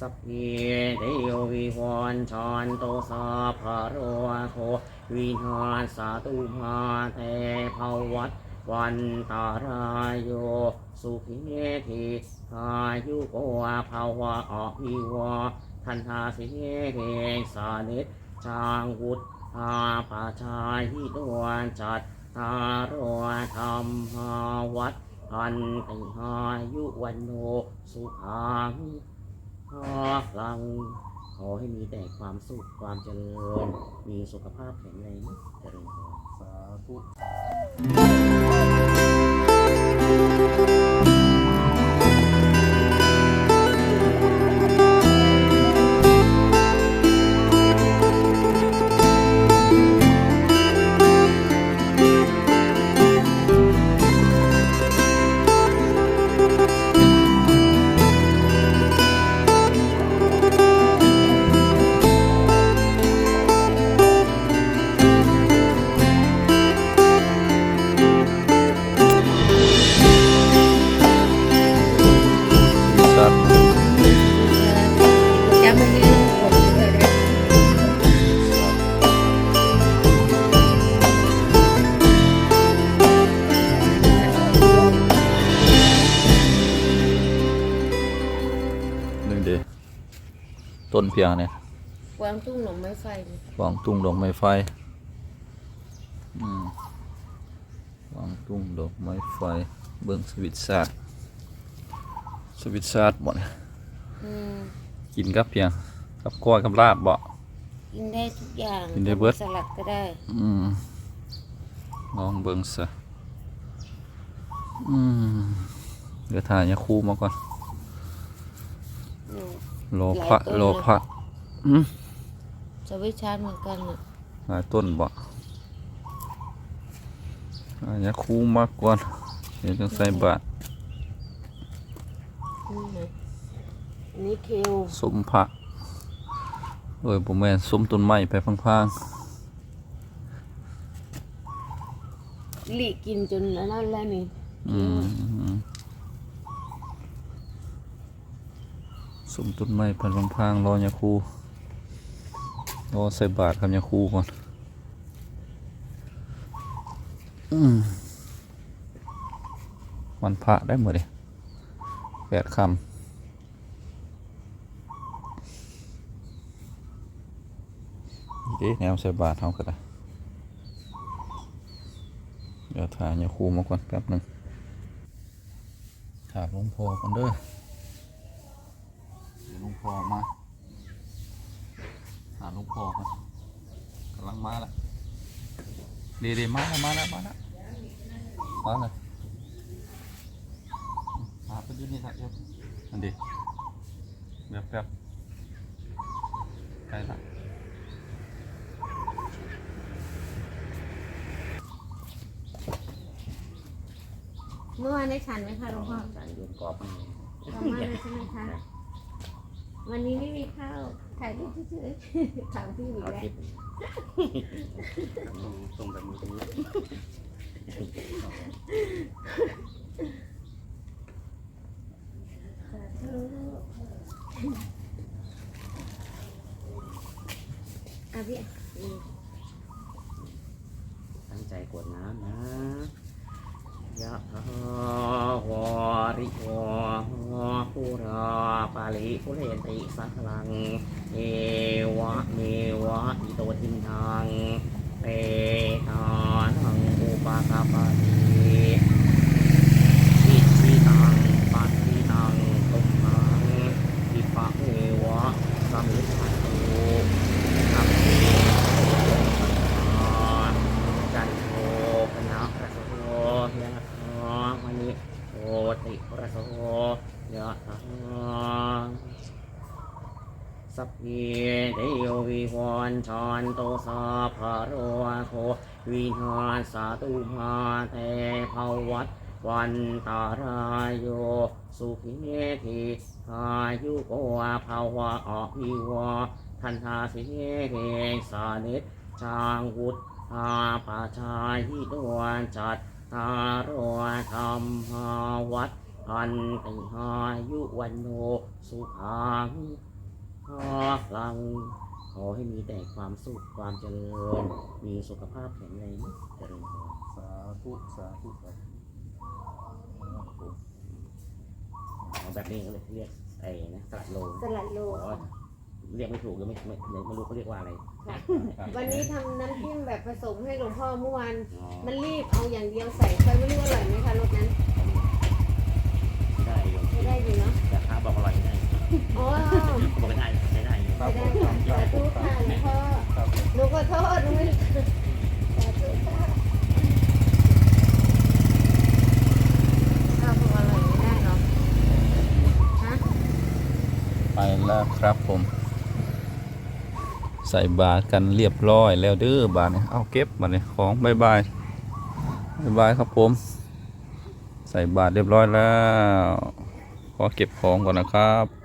สัพเพเทโยวิวันชันโตสาภะโรโควินาศาตุมาเตภวัตวันตารายโยสุขิเทอายุโกภาวะอภิวาทันทาสิเกสานิจางวุฒอาปาชาหิตวันจัตตารโอธรรมหาวัดอันติอายุวันโนสุขั งขอลังขอให้มีแต่ความสุขความเจริญ มีสุขภาพแข็งแรงเจริญพรสาธุ ต้นเพียงเนี่ยกวางตุ้งหนมไม้ไฟนี่วางตุ้งดอกไม้ไฟอืมวางตุ้งดอกไม้ไฟ เบิ่งสวิตช์ชาร์สวิตช์ชาร์บ่เนี่ยอืมกินกับเพียงกับก้อยกับลาบบ่กินได้ทุกอย่างกินได้เบิดสลัดก็ได้ อืมลองเบิ่งซะอืมเดี๋ยวถ่ายยาคูมาก่อนอืม โลพระหลายต้นโลนะพระอืมสวิตชาร์จเหมือนกันน่ะหลายต้นบ่ถ่ายยาคูมาก่อนเดี๋ยวต้องใส่บาตรนี่ไงอันนี้เคลสมพระโดยผมแม่นสมต้นไม้ไปพังหลีกินจนแล้วนั่นแล้วนี่ ๆอืม สมต้นไม้ไปพังๆรอยาคูรอใส่บาตรครับยาคูก่อนอืมวันพระได้หมดเลยแปดคำดีแนวใส่บาตรเท่ากันได้เดี๋ยวถ่ายยาคูมาก่อนแป๊บหนึ่งถ่ายลงพอก่อนเด้อ พ่อมา หาหลวงพ่อก่อนกำลังมาแล้วดีดีๆมาแล้วมาแล้วมาแล้วมาเลยหาไปดูนี่ครับเดี๋ยวอันดีเดี๋ยวแป๊บใกล้ละเมื่อวานได้ฉันไหมคะหลวงพ่อ การโยนกรอบมันประมาณนั้นใช่ไหมคะ วันนี้ไม่มีข้าวถ่ายรูปเฉยๆถามพี่อีกเอาแล้วทิพย์ส่งแบบนี้สาธุอะพี่อะอืมตั้งใจกรวดน้ำนะ ยะถาวาริวาภูราปาลิภูเรนติสังลัง เอวะเมวะอิโตทินังเตตานังอุปาคาปาติอิชิตังปัตติตังตุมังอิปะเมวะสมิทาตุสัพเพจันโทปนะระโสยะถามณิโอติระโสยะถา เพเทโยวิวันชันโตสาภะโรโควินาศาตุมาเตภวัตวันตารายโยสุขิเทอายุโกภาวะอภิวาทันทาสิเกสานิจจางวุฒอาปาชาหิตวันจัตตารโอธรรมาวัดพันติหายุวันโนสุขัง ขอลังขอให้มีแต่ความสุขความเจริญ มีสุขภาพแข็งแรงเจริญพรสาธุสาธุครับเอาแบบนี้ก็เลยเรียกไอ้นะสลัดโลสลัดโลอ๋อเรียกไม่ถูกหรือไม่ไม่ไม่รู้เขาเรียกว่าอะไร วันนี้ทำน้ำจิ้มแบบผสมให้หลวงพ่อเมื่อวานอ๋อมันรีบเอาอย่างเดียวใส่ไปไม่รู้อร่อยไหมคะรสนั้นได้อยู่ไม่ได้อยู่เนาะแต่ค้าบอกอร่อยไม่ได้อ๋อบอกไม่ได้ไม่ได้อยู่ครัไม่บได้ค่ะสาธุค่ะหลวงพ่อครับหนูขอโทษหนูไม่สาธุค่ะข้าวคงอร่อยไม่ได้เนาะฮะ ไปแล้วครับผม ใส่บาตรกันเรียบร้อยแล้วเด้อบาทเนี่ยเอาเก็บบาทเนี่ยของบายบายบายบายครับผม ใส่บาตรเรียบร้อยแล้ว ขอเก็บของก่อนนะครับ